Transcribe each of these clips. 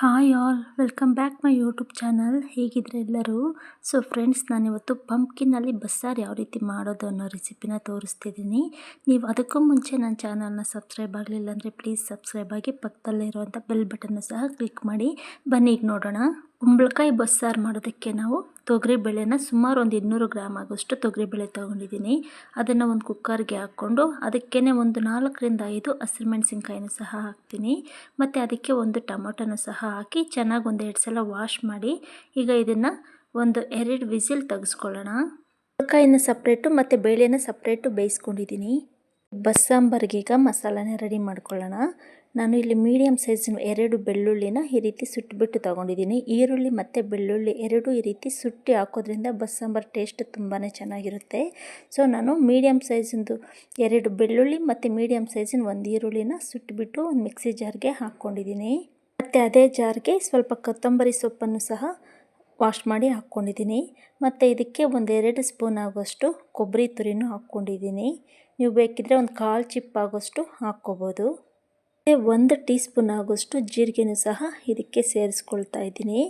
Hi all welcome back my YouTube channel ಹೇಗಿದ್ರೆ ಎಲ್ಲರೂ? So friends ನಾನಿವತ್ತು ಪಂಪ್ಕಿನಲ್ಲಿ ಬಸ್ಸಾರು ಯಾವ ರೀತಿ ಮಾಡೋದು ಅನ್ನೋ ರೆಸಿಪಿನ ತೋರಿಸ್ತಿದ್ದೀನಿ. ನೀವು ಅದಕ್ಕೂ ಮುಂಚೆ ನನ್ನ ಚಾನಲ್ನ ಸಬ್ಸ್ಕ್ರೈಬ್ ಆಗಲಿಲ್ಲ ಅಂದರೆ ಪ್ಲೀಸ್ ಸಬ್ಸ್ಕ್ರೈಬ್ ಆಗಿ ಪಕ್ಕದಲ್ಲಿರುವಂಥ ಬೆಲ್ ಬಟನ್ನು ಸಹ ಕ್ಲಿಕ್ ಮಾಡಿ. ಬನ್ನಿ ಈಗ ನೋಡೋಣ. ಕುಂಬಳಕಾಯಿ ಬಸ್ಸಾರು ಮಾಡೋದಕ್ಕೆ ನಾವು ತೊಗರಿಬೇಳೆನ ಸುಮಾರು ಒಂದು ಇನ್ನೂರು ಗ್ರಾಮ್ ಆಗೋಷ್ಟು ತೊಗರಿಬೇಳೆ ತೊಗೊಂಡಿದ್ದೀನಿ. ಅದನ್ನು ಒಂದು ಕುಕ್ಕರ್ಗೆ ಹಾಕ್ಕೊಂಡು ಅದಕ್ಕೇ ಒಂದು ನಾಲ್ಕರಿಂದ ಐದು ಹಸಿರುಮೆಣ್ಸಿನ್ಕಾಯಿನೂ ಸಹ ಹಾಕ್ತೀನಿ. ಮತ್ತು ಅದಕ್ಕೆ ಒಂದು ಟೊಮೊಟೊನೂ ಸಹ ಹಾಕಿ ಚೆನ್ನಾಗಿ ಒಂದು ಎರಡು ಸಲ ವಾಶ್ ಮಾಡಿ ಈಗ ಇದನ್ನು ಒಂದು ಎರಡು ವಿಸಿಲ್ ತೆಗೆಸ್ಕೊಳ್ಳೋಣ. ಕುಂಬಳಕಾಯಿನ ಸಪ್ರೇಟು ಮತ್ತು ಬೇಳೆನ ಸಪ್ರೇಟು ಬೇಯಿಸ್ಕೊಂಡಿದ್ದೀನಿ. ಬಸ್ಸಾಂಬಾರ್ಗೀಗ ಮಸಾಲಾನ ರೆಡಿ ಮಾಡ್ಕೊಳ್ಳೋಣ. ನಾನು ಇಲ್ಲಿ ಮೀಡಿಯಮ್ ಸೈಜಿನ ಎರಡು ಬೆಳ್ಳುಳ್ಳಿನ ಈ ರೀತಿ ಸುಟ್ಟುಬಿಟ್ಟು ತೊಗೊಂಡಿದ್ದೀನಿ. ಈರುಳ್ಳಿ ಮತ್ತು ಬೆಳ್ಳುಳ್ಳಿ ಎರಡೂ ಈ ರೀತಿ ಸುಟ್ಟಿ ಹಾಕೋದ್ರಿಂದ ಬಸ್ಸಾಂಬಾರ್ ಟೇಸ್ಟ್ ತುಂಬಾ ಚೆನ್ನಾಗಿರುತ್ತೆ. ಸೊ ನಾನು ಮೀಡಿಯಮ್ ಸೈಜಿಂದು ಎರಡು ಬೆಳ್ಳುಳ್ಳಿ ಮತ್ತು ಮೀಡಿಯಮ್ ಸೈಜಿನ ಒಂದು ಈರುಳ್ಳಿನ ಸುಟ್ಟುಬಿಟ್ಟು ಒಂದು ಮಿಕ್ಸಿ ಜಾರ್ಗೆ ಹಾಕ್ಕೊಂಡಿದ್ದೀನಿ ಮತ್ತು ಅದೇ ಜಾರ್ಗೆ ಸ್ವಲ್ಪ ಕೊತ್ತಂಬರಿ ಸೊಪ್ಪನ್ನು ಸಹ ವಾಶ್ ಮಾಡಿ ಹಾಕ್ಕೊಂಡಿದ್ದೀನಿ ಮತ್ತು ಇದಕ್ಕೆ ಒಂದೆರಡು ಸ್ಪೂನ್ ಆಗೋಷ್ಟು ಕೊಬ್ಬರಿ ತುರಿನೂ ಹಾಕ್ಕೊಂಡಿದ್ದೀನಿ ನೀವು ಬೇಕಿದ್ದರೆ ಒಂದು ಕಾಲು ಚಿಪ್ ಹಾಕ್ಕೋಬೋದು. ಒಂದು ಟೀ ಸ್ಪೂನ್ ಆಗೋಷ್ಟು ಜೀರಿಗೆನೂ ಸಹ ಇದಕ್ಕೆ ಸೇರಿಸ್ಕೊಳ್ತಾ ಇದ್ದೀನಿ.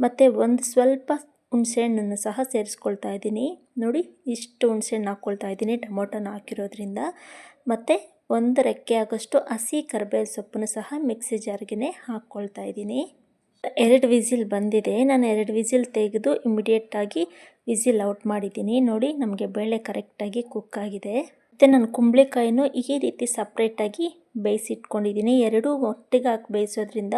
ಮತ್ತು ಒಂದು ಸ್ವಲ್ಪ ಹುಣಸೆಹಣ್ಣನ್ನು ಸಹ ಸೇರಿಸ್ಕೊಳ್ತಾ ಇದ್ದೀನಿ. ನೋಡಿ, ಇಷ್ಟು ಹುಣಸೆಹಣ್ಣು ಹಾಕ್ಕೊಳ್ತಾ ಇದ್ದೀನಿ ಟೊಮೊಟೊನ ಹಾಕಿರೋದ್ರಿಂದ. ಮತ್ತು ಒಂದು ರೆಕ್ಕೆ ಆಗೋಷ್ಟು ಹಸಿ ಕರ್ಬೇವು ಸೊಪ್ಪನ್ನು ಸಹ ಮಿಕ್ಸಿ ಜಾರ್ಗೆ ಹಾಕ್ಕೊಳ್ತಾ ಇದ್ದೀನಿ. ಎರಡು ವಿಸಿಲ್ ಬಂದಿದೆ. ನಾನು ಎರಡು ವಿಸಿಲ್ ತೆಗೆದು ಇಮಿಡಿಯೇಟಾಗಿ ವಿಸಿಲ್ ಔಟ್ ಮಾಡಿದ್ದೀನಿ. ನೋಡಿ, ನಮಗೆ ಬೇಳೆ ಕರೆಕ್ಟಾಗಿ ಕುಕ್ ಆಗಿದೆ. ಮತ್ತು ನಾನು ಕುಂಬಳಕಾಯಿನೂ ಈ ರೀತಿ ಸಪ್ರೇಟಾಗಿ ಬೇಯಿಸಿಟ್ಕೊಂಡಿದ್ದೀನಿ. ಎರಡೂ ಒಟ್ಟಿಗೆ ಹಾಕಿ ಬೇಯಿಸೋದ್ರಿಂದ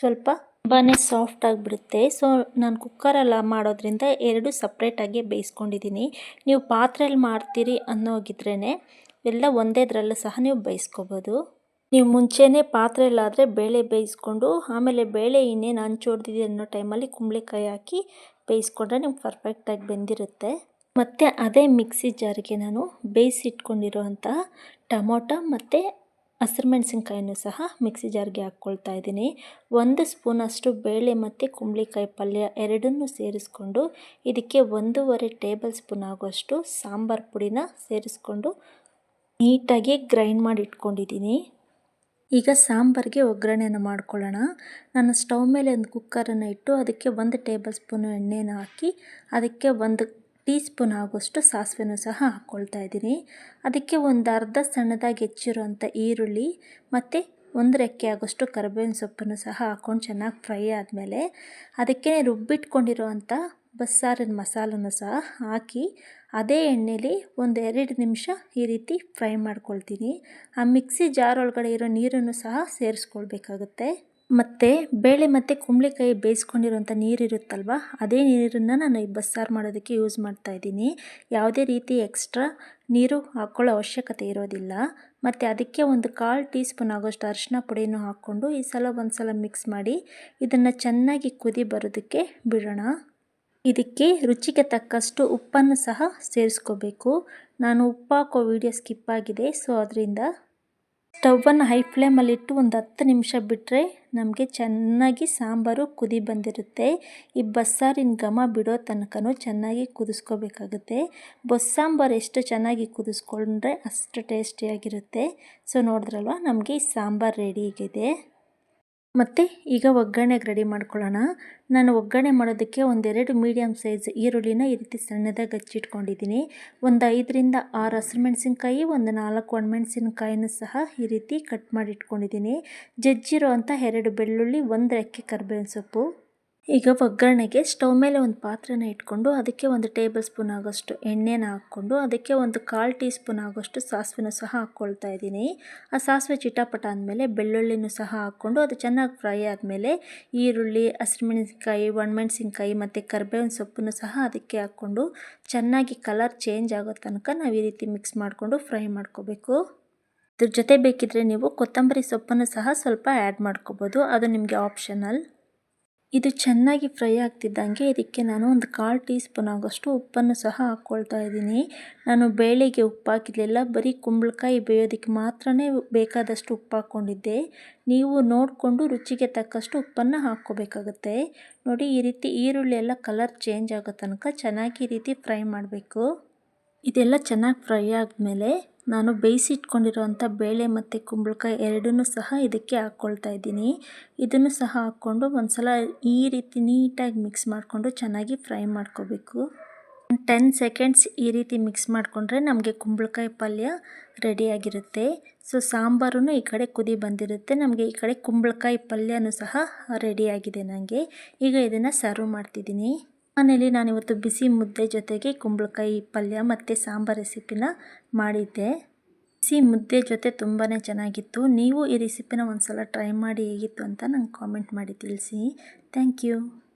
ಸ್ವಲ್ಪ ತುಂಬಾ ಸಾಫ್ಟ್ ಆಗಿಬಿಡುತ್ತೆ. ಸೊ ನಾನು ಕುಕ್ಕರಲ್ಲಿ ಮಾಡೋದ್ರಿಂದ ಎರಡು ಸಪ್ರೇಟಾಗಿ ಬೇಯಿಸ್ಕೊಂಡಿದ್ದೀನಿ. ನೀವು ಪಾತ್ರೆಯಲ್ಲಿ ಮಾಡ್ತೀರಿ ಅನ್ನೋಗಿದ್ರೇ ಎಲ್ಲ ಒಂದೇದ್ರಲ್ಲೂ ಸಹ ನೀವು ಬೇಯಿಸ್ಕೋಬೋದು. ನೀವು ಮುಂಚೆನೇ ಪಾತ್ರೆಯಲ್ಲಾದರೆ ಬೇಳೆ ಬೇಯಿಸ್ಕೊಂಡು, ಆಮೇಲೆ ಬೇಳೆ ಇನ್ನೇನು ಹಂಚೋಡ್ದಿದೆ ಅನ್ನೋ ಟೈಮಲ್ಲಿ ಕುಂಬಳಕಾಯಿ ಹಾಕಿ ಬೇಯಿಸ್ಕೊಂಡ್ರೆ ನಿಮ್ಗೆ ಪರ್ಫೆಕ್ಟಾಗಿ ಬೆಂದಿರುತ್ತೆ. ಮತ್ತು ಅದೇ ಮಿಕ್ಸಿ ಜಾರಿಗೆ ನಾನು ಬೇಯಿಸಿಟ್ಕೊಂಡಿರುವಂಥ ಟೊಮೊಟೊ ಮತ್ತು ಹಸಿರು ಮೆಣಸಿನ್ಕಾಯನ್ನು ಸಹ ಮಿಕ್ಸಿ ಜಾರ್ಗೆ ಹಾಕ್ಕೊಳ್ತಾ ಇದ್ದೀನಿ. ಒಂದು ಸ್ಪೂನಷ್ಟು ಬೇಳೆ ಮತ್ತು ಕುಂಬಳಿಕಾಯಿ ಪಲ್ಯ ಎರಡನ್ನೂ ಸೇರಿಸ್ಕೊಂಡು ಇದಕ್ಕೆ ಒಂದೂವರೆ ಟೇಬಲ್ ಸ್ಪೂನ್ ಆಗುವಷ್ಟು ಸಾಂಬಾರು ಪುಡಿನ ಸೇರಿಸ್ಕೊಂಡು ನೀಟಾಗಿ ಗ್ರೈಂಡ್ ಮಾಡಿ ಇಟ್ಕೊಂಡಿದ್ದೀನಿ. ಈಗ ಸಾಂಬಾರಿಗೆ ಒಗ್ಗರಣೆಯನ್ನು ಮಾಡ್ಕೊಳ್ಳೋಣ. ನಾನು ಸ್ಟವ್ ಮೇಲೆ ಒಂದು ಕುಕ್ಕರನ್ನು ಇಟ್ಟು ಅದಕ್ಕೆ ಒಂದು ಟೇಬಲ್ ಸ್ಪೂನು ಎಣ್ಣೆನ ಹಾಕಿ ಅದಕ್ಕೆ ಒಂದು ಟೀ ಸ್ಪೂನ್ ಆಗುವಷ್ಟು ಸಾಸಿವೆನೂ ಸಹ ಹಾಕ್ಕೊಳ್ತಾ ಇದ್ದೀನಿ. ಅದಕ್ಕೆ ಒಂದು ಅರ್ಧ ಸಣ್ಣದಾಗಿ ಹೆಚ್ಚಿರುವಂಥ ಈರುಳ್ಳಿ ಮತ್ತು ಒಂದು ರೆಕ್ಕೆ ಆಗೋಷ್ಟು ಕರಿಬೇವಿನ ಸೊಪ್ಪನ್ನು ಸಹ ಹಾಕ್ಕೊಂಡು ಚೆನ್ನಾಗಿ ಫ್ರೈ ಆದಮೇಲೆ ಅದಕ್ಕೆ ರುಬ್ಬಿಟ್ಕೊಂಡಿರುವಂಥ ಬಸ್ಸಾರಿನ ಮಸಾಲನ್ನು ಸಹ ಹಾಕಿ ಅದೇ ಎಣ್ಣೆಲಿ ಒಂದು ಎರಡು ನಿಮಿಷ ಈ ರೀತಿ ಫ್ರೈ ಮಾಡ್ಕೊಳ್ತೀನಿ. ಆ ಮಿಕ್ಸಿ ಜಾರ್ ಒಳಗಡೆ ಇರೋ ನೀರನ್ನು ಸಹ ಸೇರಿಸ್ಕೊಳ್ಬೇಕಾಗುತ್ತೆ. ಮತ್ತು ಬೇಳೆ ಮತ್ತು ಕುಂಬಳಕಾಯಿ ಬೇಯಿಸ್ಕೊಂಡಿರುವಂಥ ನೀರಿರುತ್ತಲ್ವ ಅದೇ ನೀರನ್ನು ನಾನು ಈ ಬಸ್ಸಾರು ಮಾಡೋದಕ್ಕೆ ಯೂಸ್ ಮಾಡ್ತಾ ಇದ್ದೀನಿ. ಯಾವುದೇ ರೀತಿ ಎಕ್ಸ್ಟ್ರಾ ನೀರು ಹಾಕ್ಕೊಳ್ಳೋ ಅವಶ್ಯಕತೆ ಇರೋದಿಲ್ಲ. ಮತ್ತು ಅದಕ್ಕೆ ಒಂದು ಕಾಲು ಟೀ ಸ್ಪೂನ್ ಆಗೋಷ್ಟು ಅರಿಶಿನ ಪುಡಿಯನ್ನು ಹಾಕ್ಕೊಂಡು ಈ ಸಲ ಒಂದು ಸಲ ಮಿಕ್ಸ್ ಮಾಡಿ ಇದನ್ನು ಚೆನ್ನಾಗಿ ಕುದಿ ಬರೋದಕ್ಕೆ ಬಿಡೋಣ. ಇದಕ್ಕೆ ರುಚಿಗೆ ತಕ್ಕಷ್ಟು ಉಪ್ಪನ್ನು ಸಹ ಸೇರಿಸ್ಕೋಬೇಕು. ನಾನು ಉಪ್ಪು ಹಾಕೋ ವಿಡಿಯೋ ಸ್ಕಿಪ್ ಆಗಿದೆ ಸೊ ಅದರಿಂದ ಸ್ಟವನ್ನು ಹೈ ಫ್ಲೇಮಲ್ಲಿಟ್ಟು ಒಂದು ಹತ್ತು ನಿಮಿಷ ಬಿಟ್ಟರೆ ನಮಗೆ ಚೆನ್ನಾಗಿ ಸಾಂಬಾರು ಕುದಿ ಬಂದಿರುತ್ತೆ. ಈ ಬಸ್ಸಾರಿನ ಘಮ ಬಿಡೋ ತನಕನೂ ಚೆನ್ನಾಗಿ ಕುದಿಸ್ಕೋಬೇಕಾಗುತ್ತೆ. ಬಸ್ಸಾಂಬಾರು ಎಷ್ಟು ಚೆನ್ನಾಗಿ ಕುದಿಸ್ಕೊಂಡ್ರೆ ಅಷ್ಟು ಟೇಸ್ಟಿಯಾಗಿರುತ್ತೆ. ಸೊ ನೋಡಿದ್ರಲ್ವ? ನಮಗೆ ಈ ಸಾಂಬಾರು ರೆಡಿ ಆಗಿದೆ. ಮತ್ತು ಈಗ ಒಗ್ಗರಣೆಗೆ ರೆಡಿ ಮಾಡ್ಕೊಳ್ಳೋಣ. ನಾನು ಒಗ್ಗರಣೆ ಮಾಡೋದಕ್ಕೆ ಒಂದೆರಡು ಮೀಡಿಯಮ್ ಸೈಜ್ ಈರುಳ್ಳಿನ ಈ ರೀತಿ ಸಣ್ಣದಾಗಿ ಹಚ್ಚಿಟ್ಕೊಂಡಿದ್ದೀನಿ. ಒಂದು ಐದರಿಂದ ಆರು ಹಸಿರುಮೆಣ್ಸಿನ್ಕಾಯಿ ಒಂದು ನಾಲ್ಕು ಒಣಮೆಣ್ಸಿನ್ಕಾಯಿನೂ ಸಹ ಈ ರೀತಿ ಕಟ್ ಮಾಡಿ ಇಟ್ಕೊಂಡಿದ್ದೀನಿ ಜಜ್ಜಿರೋ ಅಂಥ ಎರಡು ಬೆಳ್ಳುಳ್ಳಿ, ಒಂದು ರೆಕ್ಕೆ ಕರ್ಬೇವಿನ ಸೊಪ್ಪು. ಈಗ ಒಗ್ಗರಣೆಗೆ ಸ್ಟವ್ ಮೇಲೆ ಒಂದು ಪಾತ್ರೆನ ಇಟ್ಕೊಂಡು ಅದಕ್ಕೆ ಒಂದು ಟೇಬಲ್ ಸ್ಪೂನ್ ಆಗೋಷ್ಟು ಎಣ್ಣೆನ ಹಾಕ್ಕೊಂಡು ಅದಕ್ಕೆ ಒಂದು ಕಾಲು ಟೀ ಸ್ಪೂನ್ ಆಗೋಷ್ಟು ಸಾಸಿವೆನೂ ಸಹ ಹಾಕ್ಕೊಳ್ತಾ ಇದ್ದೀನಿ. ಆ ಸಾಸಿವೆ ಚಿಟಾಪಟ ಆದಮೇಲೆ ಬೆಳ್ಳುಳ್ಳಿನೂ ಸಹ ಹಾಕ್ಕೊಂಡು ಅದು ಚೆನ್ನಾಗಿ ಫ್ರೈ ಆದಮೇಲೆ ಈರುಳ್ಳಿ ಹಸಿರುಮೆಣಸಿನ್ಕಾಯಿ ಒಣಮೆಣಸಿನ್ಕಾಯಿ ಮತ್ತು ಕರ್ಬೇವಿನ ಸೊಪ್ಪನ್ನು ಸಹ ಅದಕ್ಕೆ ಹಾಕ್ಕೊಂಡು ಚೆನ್ನಾಗಿ ಕಲರ್ ಚೇಂಜ್ ಆಗೋ ತನಕ ನಾವು ಈ ರೀತಿ ಮಿಕ್ಸ್ ಮಾಡಿಕೊಂಡು ಫ್ರೈ ಮಾಡ್ಕೋಬೇಕು. ಇದ್ರ ಜೊತೆ ಬೇಕಿದ್ರೆ ನೀವು ಕೊತ್ತಂಬರಿ ಸೊಪ್ಪನ್ನು ಸಹ ಸ್ವಲ್ಪ ಆ್ಯಡ್ ಮಾಡ್ಕೋಬೋದು. ಅದು ನಿಮಗೆ ಆಪ್ಷನಲ್. ಇದು ಚೆನ್ನಾಗಿ ಫ್ರೈ ಆಗ್ತಿದ್ದಂಗೆ ಇದಕ್ಕೆ ನಾನು ಒಂದು ಕಾಲು ಟೀ ಸ್ಪೂನ್ ಆಗೋಷ್ಟು ಉಪ್ಪನ್ನು ಸಹ ಹಾಕ್ಕೊಳ್ತಾ ಇದ್ದೀನಿ. ನಾನು ಬೇಳೆಗೆ ಉಪ್ಪು ಹಾಕಿರಲಿಲ್ಲ ಬರೀ ಕುಂಬಳಕಾಯಿ ಬೇಯೋದಕ್ಕೆ ಮಾತ್ರ ಬೇಕಾದಷ್ಟು ಉಪ್ಪು ಹಾಕ್ಕೊಂಡಿದ್ದೆ. ನೀವು ನೋಡಿಕೊಂಡು ರುಚಿಗೆ ತಕ್ಕಷ್ಟು ಉಪ್ಪನ್ನು ಹಾಕ್ಕೋಬೇಕಾಗುತ್ತೆ. ನೋಡಿ ಈ ರೀತಿ ಈರುಳ್ಳಿ ಎಲ್ಲ ಕಲರ್ ಚೇಂಜ್ ಆಗೋ ತನಕ ಚೆನ್ನಾಗಿ ಈ ರೀತಿ ಫ್ರೈ ಮಾಡಬೇಕು. ಇದೆಲ್ಲ ಚೆನ್ನಾಗಿ ಫ್ರೈ ಆದಮೇಲೆ ನಾನು ಬೇಯಿಸಿಟ್ಕೊಂಡಿರೋಂಥ ಬೇಳೆ ಮತ್ತು ಕುಂಬಳಕಾಯಿ ಎರಡನ್ನೂ ಸಹ ಇದಕ್ಕೆ ಹಾಕ್ಕೊಳ್ತಾ ಇದ್ದೀನಿ. ಇದನ್ನು ಸಹ ಹಾಕ್ಕೊಂಡು ಒಂದು ಸಲ ಈ ರೀತಿ ನೀಟಾಗಿ ಮಿಕ್ಸ್ ಮಾಡಿಕೊಂಡು ಚೆನ್ನಾಗಿ ಫ್ರೈ ಮಾಡ್ಕೋಬೇಕು. ಟೆನ್ ಸೆಕೆಂಡ್ಸ್ ಈ ರೀತಿ ಮಿಕ್ಸ್ ಮಾಡಿಕೊಂಡ್ರೆ ನಮಗೆ ಕುಂಬಳಕಾಯಿ ಪಲ್ಯ ರೆಡಿಯಾಗಿರುತ್ತೆ ಸೊ ಸಾಂಬಾರು ಈ ಕಡೆ ಕುದಿ ಬಂದಿರುತ್ತೆ. ನಮಗೆ ಈ ಕಡೆ ಕುಂಬಳಕಾಯಿ ಪಲ್ಯನೂ ಸಹ ರೆಡಿಯಾಗಿದೆ ನನಗೆ ಈಗ ಇದನ್ನು ಸರ್ವ್ ಮಾಡ್ತಿದ್ದೀನಿ. ಮನೇಲಿ ನಾನಿವತ್ತು ಬಿಸಿ ಮುದ್ದೆ ಜೊತೆಗೆ ಕುಂಬಳಕಾಯಿ ಪಲ್ಯ ಮತ್ತು ಸಾಂಬಾರು ರೆಸಿಪಿನ ಮಾಡಿದ್ದೆ. ಬಿಸಿ ಮುದ್ದೆ ಜೊತೆ ತುಂಬಾ ಚೆನ್ನಾಗಿತ್ತು. ನೀವು ಈ ರೆಸಿಪಿನ ಒಂದು ಸಲ ಟ್ರೈ ಮಾಡಿ ಹೇಗಿತ್ತು ಅಂತ ನಂಗೆ ಕಾಮೆಂಟ್ ಮಾಡಿ ತಿಳಿಸಿ. Thank you.